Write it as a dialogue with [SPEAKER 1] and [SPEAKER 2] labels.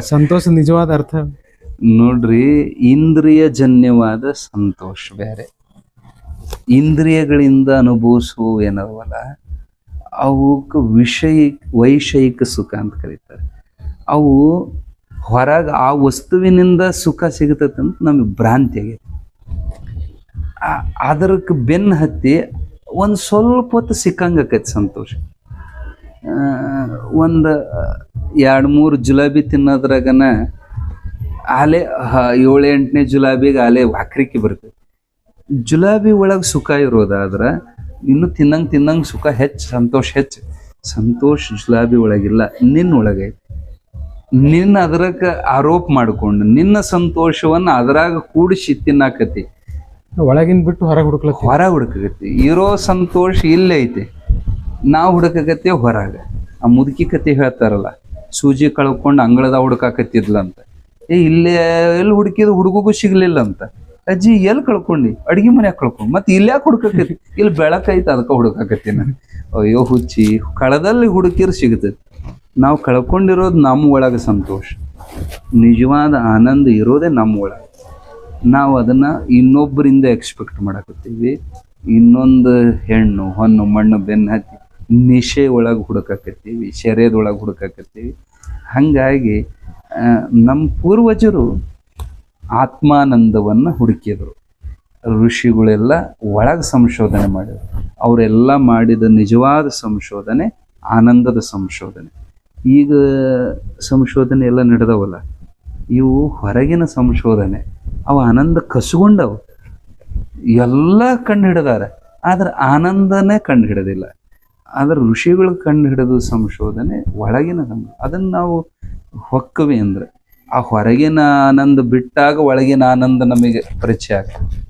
[SPEAKER 1] ಸಂತೋಷ ನಿಜವಾದ ಅರ್ಥ.
[SPEAKER 2] ನೋಡ್ರಿ, ಇಂದ್ರಿಯ ಜನ್ಯವಾದ ಸಂತೋಷ ಬೇರೆ. ಇಂದ್ರಿಯಗಳಿಂದ ಅನುಭವಿಸುವ ಏನವಲ್ಲ ಅವಕ್ಕೆ ವಿಷಯ, ವೈಷಯಿಕ ಸುಖ ಅಂತ ಕರೀತಾರೆ. ಅವು ಹೊರಗೆ ಆ ವಸ್ತುವಿನಿಂದ ಸುಖ ಸಿಗತೈತೆ ಅಂತ ನಮಗೆ ಭ್ರಾಂತಿ ಆಗೈತೆ. ಅದಕ್ಕೆ ಬೆನ್ನು ಹತ್ತಿ ಒಂದು ಸ್ವಲ್ಪ ಹೊತ್ತು ಸಿಕ್ಕಂಗೆ ಆಕೈತಿ ಸಂತೋಷ. ಒಂದು ಎರಡು ಮೂರು ಜುಲಾಬಿ ತಿನ್ನೋದ್ರಾಗನ ಆಲೆ ಹ- ಏಳು ಎಂಟನೇ ಜುಲಾಬಿಗೆ ಆಲೆ ವಾಕ್ರಿಕೆ ಬರ್ತೈತಿ. ಜುಲಾಬಿ ಒಳಗೆ ಸುಖ ಇರೋದಾದ್ರೆ ಇನ್ನು ತಿನ್ನಂಗೆ ತಿನ್ನಂಗೆ ಸುಖ ಹೆಚ್ಚು ಸಂತೋಷ ಹೆಚ್ಚು. ಸಂತೋಷ ಜುಲಾಬಿ ಒಳಗಿಲ್ಲ ನಿನ್ನ ಒಳಗೆ. ನಿನ್ನ ಅದ್ರಾಗ ಆರೋಪ ಮಾಡ್ಕೊಂಡು ನಿನ್ನ ಸಂತೋಷವನ್ನ ಅದ್ರಾಗ ಕೂಡಿಸಿ ತಿನ್ನಾಕತಿ
[SPEAKER 1] ಒಳಗಿನ ಬಿಟ್ಟು ಹೊರಗೆ ಹುಡುಕಲ
[SPEAKER 2] ಹೊರಗೆ ಹುಡುಕಕತಿ ಇರೋ ಸಂತೋಷ ಇಲ್ಲೇ ಐತಿ. ನಾವು ಹುಡುಕಕತ್ತೆ ಹೊರಗೆ. ಆ ಮುದುಕಿ ಕತೆ ಹೇಳ್ತಾರಲ್ಲ ಸೂಜಿ ಕಳ್ಕೊಂಡು ಅಂಗಳದ ಹುಡುಕಾಕತ್ತಿದ್ಲಂತ ಏ, ಇಲ್ಲೇ, ಎಲ್ಲಿ ಹುಡುಕಿದ ಹುಡುಗಗೂ ಸಿಗ್ಲಿಲ್ಲ ಅಂತ ಅಜ್ಜಿ, ಎಲ್ಲಿ ಕಳ್ಕೊಂಡಿ? ಅಡ್ಗೆ ಮನ್ಯಾಗ ಕಳ್ಕೊಂಡು. ಮತ್ತೆ ಇಲ್ಲಿ ಯಾಕೆ ಹುಡುಕಕತ್ತಿ ಇಲ್ಲಿ ಬೆಳಕೈತೆ ಅದಕ್ಕೆ ಹುಡುಕಾಕತ್ತೀನಿ ಅಯ್ಯೋ ಹುಚ್ಚಿ, ಕಳದಲ್ಲಿ ಹುಡುಕಿರ್ ಸಿಗ್ತೈತಿ. ನಾವು ಕಳ್ಕೊಂಡಿರೋದು ನಮ್ಮ ಒಳಗೆ ಸಂತೋಷ. ನಿಜವಾದ ಆನಂದ ಇರೋದೇ ನಮ್ಮ ಒಳಗೆ. ನಾವು ಅದನ್ನ ಇನ್ನೊಬ್ಬರಿಂದ ಎಕ್ಸ್ಪೆಕ್ಟ್ ಮಾಡಕತ್ತೀವಿ. ಇನ್ನೊಂದು ಹೆಣ್ಣು ಹೊನ್ನು ಮಣ್ಣು ಬೆನ್ನು ಹತ್ತಿ. ನಿಶೆ ಒಳಗೆ ಹುಡುಕಾಕತ್ತೀವಿ ಶರೀರದೊಳಗೆ ಹುಡುಕಾಕತ್ತೀವಿ. ಹಾಗಾಗಿ ನಮ್ಮ ಪೂರ್ವಜರು ಆತ್ಮಾನಂದವನ್ನು ಹುಡುಕಿದರು. ಋಷಿಗಳೆಲ್ಲ ಒಳಗೆ ಸಂಶೋಧನೆ ಮಾಡಿದರು. ಅವರೆಲ್ಲ ಮಾಡಿದ ನಿಜವಾದ ಸಂಶೋಧನೆ ಆನಂದದ ಸಂಶೋಧನೆ. ಈಗ ಸಂಶೋಧನೆ ಎಲ್ಲ ನಡೆದವಲ್ಲ, ಇವು ಹೊರಗಿನ ಸಂಶೋಧನೆ. ಅವು ಆನಂದ ಕಸುಗೊಂಡವು. ಎಲ್ಲ ಕಂಡು ಹಿಡಿದಾರೆ ಆದ್ರೆ ಆನಂದನೇ ಕಂಡು ಹಿಡಿದಿಲ್ಲ ಆದ್ರೆ ಋಷಿಗಳು ಕಂಡು ಹಿಡಿದು ಸಂಶೋಧನೆ ಒಳಗಿನ ಸಂಶೋಧನೆ ಅದನ್ನು ನಾವು ಹೊಕ್ಕವಿ ಅಂದ್ರೆ ಆ ಹೊರಗಿನ ಆನಂದ ಬಿಟ್ಟಾಗ ಒಳಗಿನ ಆನಂದ ನಮಗೆ ಪರಿಚಯ ಆಗ್ತದೆ.